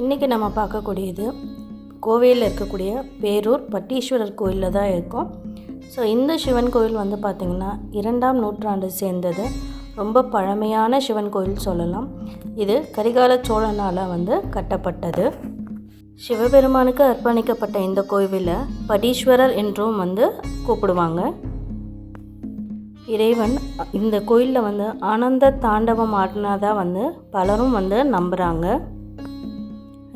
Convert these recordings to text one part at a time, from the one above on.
இன்றைக்கி நம்ம பார்க்கக்கூடியது கோவையில் இருக்கக்கூடிய பேரூர் பட்டீஸ்வரர் கோயிலில் தான் இருக்கும். ஸோ இந்த சிவன் கோயில் வந்து பார்த்திங்கன்னா இரண்டாம் நூற்றாண்டு சேர்ந்தது. ரொம்ப பழமையான சிவன் கோயில் சொல்லலாம். இது கரிகால சோழனால் வந்து கட்டப்பட்டது. சிவபெருமானுக்கு அர்ப்பணிக்கப்பட்ட இந்த கோவிலை படீஸ்வரர் என்றும் வந்து கூப்பிடுவாங்க. இறைவன் இந்த கோயிலில் வந்து ஆனந்த தாண்டவம் ஆடினதாக வந்து பலரும் வந்து நம்புகிறாங்க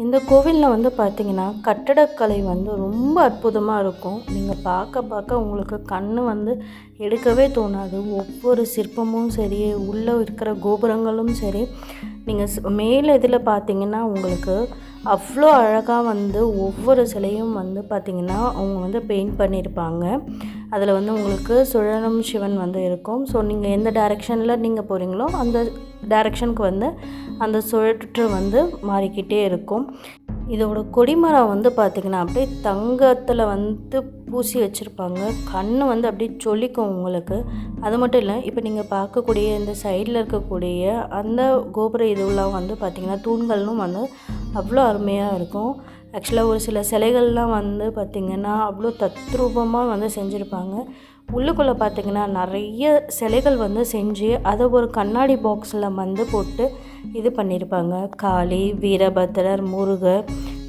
இந்த கோவிலில் வந்து பார்த்திங்கன்னா கட்டடக்கலை வந்து ரொம்ப அற்புதமாக இருக்கும். நீங்கள் பார்க்க பார்க்க உங்களுக்கு கண் வந்து எடுக்கவே தோணாது. ஒவ்வொரு சிற்பமும் சரி உள்ளே இருக்கிற கோபுரங்களும் சரி நீங்கள் மேலே இதில் பார்த்தீங்கன்னா உங்களுக்கு அவ்வளோ அழகாக வந்து ஒவ்வொரு சிலையும் வந்து பார்த்திங்கன்னா அவங்க வந்து பெயிண்ட் பண்ணியிருப்பாங்க அதில் வந்து உங்களுக்கு சுழலும் சிவன் வந்து இருக்கும். ஸோ நீங்கள் எந்த டைரெக்ஷனில் நீங்கள் போகிறீங்களோ அந்த டைரெக்ஷனுக்கு வந்து அந்த சுழற்று வந்து மாறிக்கிட்டே இருக்கும். இதோட கொடிமரம் வந்து பார்த்திங்கன்னா அப்படியே தங்கத்தில் வந்து பூசி வச்சுருப்பாங்க. கண் வந்து அப்படியே சொல்லிக்கும் உங்களுக்கு. அது மட்டும் இல்லை இப்போ நீங்கள் பார்க்கக்கூடிய இந்த சைடில் இருக்கக்கூடிய அந்த கோபுர இதுவெல்லாம் வந்து பார்த்திங்கன்னா தூண்களும் வந்து அவ்வளோ அருமையாக இருக்கும். ஆக்சுவலாக ஒரு சில சிலைகள்லாம் வந்து பார்த்திங்கன்னா அவ்வளோ தத்ரூபமாக வந்து செஞ்சுருப்பாங்க. உள்ளுக்குள்ளே பார்த்திங்கன்னா நிறைய சிலைகள் வந்து செஞ்சு அதை ஒரு கண்ணாடி பாக்ஸில் வந்து போட்டு இது பண்ணியிருப்பாங்க காளி வீரபத்திரர் முருகர்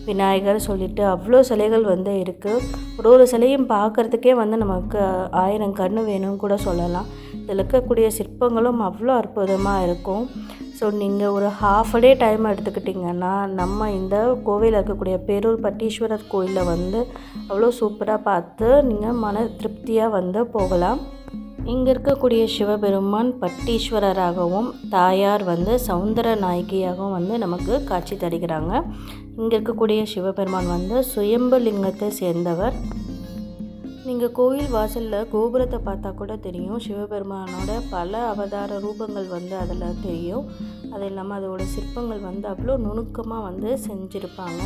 விநாயகர் சொல்லிட்டு அவ்வளோ சிலைகள் வந்து இருக்குது ஒரு ஒரு சிலையும் பார்க்குறதுக்கே வந்து நமக்கு ஆயிரம் கண்ணு வேணும்னு கூட சொல்லலாம். இதில் இருக்கக்கூடிய சிற்பங்களும் அவ்வளோ அற்புதமாக இருக்கும். ஸோ நீங்கள் ஒரு ஹாஃப் டே டைம் எடுத்துக்கிட்டிங்கன்னா நம்ம இந்த கோவிலில் இருக்கக்கூடிய பேரூர் பட்டீஸ்வரர் கோயிலில் வந்து அவ்வளோ சூப்பராக பார்த்து நீங்கள் மன திருப்தியாக வந்து போகலாம். இங்கே இருக்கக்கூடிய சிவபெருமான் பட்டீஸ்வரராகவும் தாயார் வந்து சவுந்தர நாயகியாகவும் வந்து நமக்கு காட்சி தருகிறாங்க. இங்கே இருக்கக்கூடிய சிவபெருமான் வந்து சுயம்பு லிங்கத்தை சேர்ந்தவர். நீங்கள் கோயில் வாசலில் கோபுரத்தை பார்த்தா கூட தெரியும். சிவபெருமானோட பல அவதார ரூபங்கள் வந்து அதில் தெரியும். அது இல்லாமல் அதோட சிற்பங்கள் வந்து அவ்வளோ நுணுக்கமாக வந்து செஞ்சுருப்பாங்க.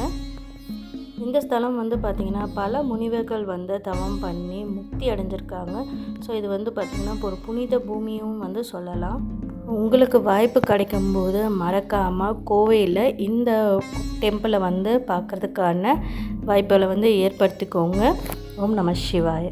இந்த ஸ்தலம் வந்து பார்த்திங்கன்னா பல முனிவர்கள் வந்து தவம் பண்ணி முக்தி அடைஞ்சிருக்காங்க. ஸோ இது வந்து பார்த்திங்கன்னா ஒரு புனித பூமியும் வந்து சொல்லலாம். உங்களுக்கு வாய்ப்பு கிடைக்கும்போது மறக்காமல் கோவையில் இந்த டெம்பிளை வந்து பார்க்குறதுக்கான வாய்ப்புகளை வந்து ஏற்படுத்திக்கோங்க. ఓం నమ శివాయ.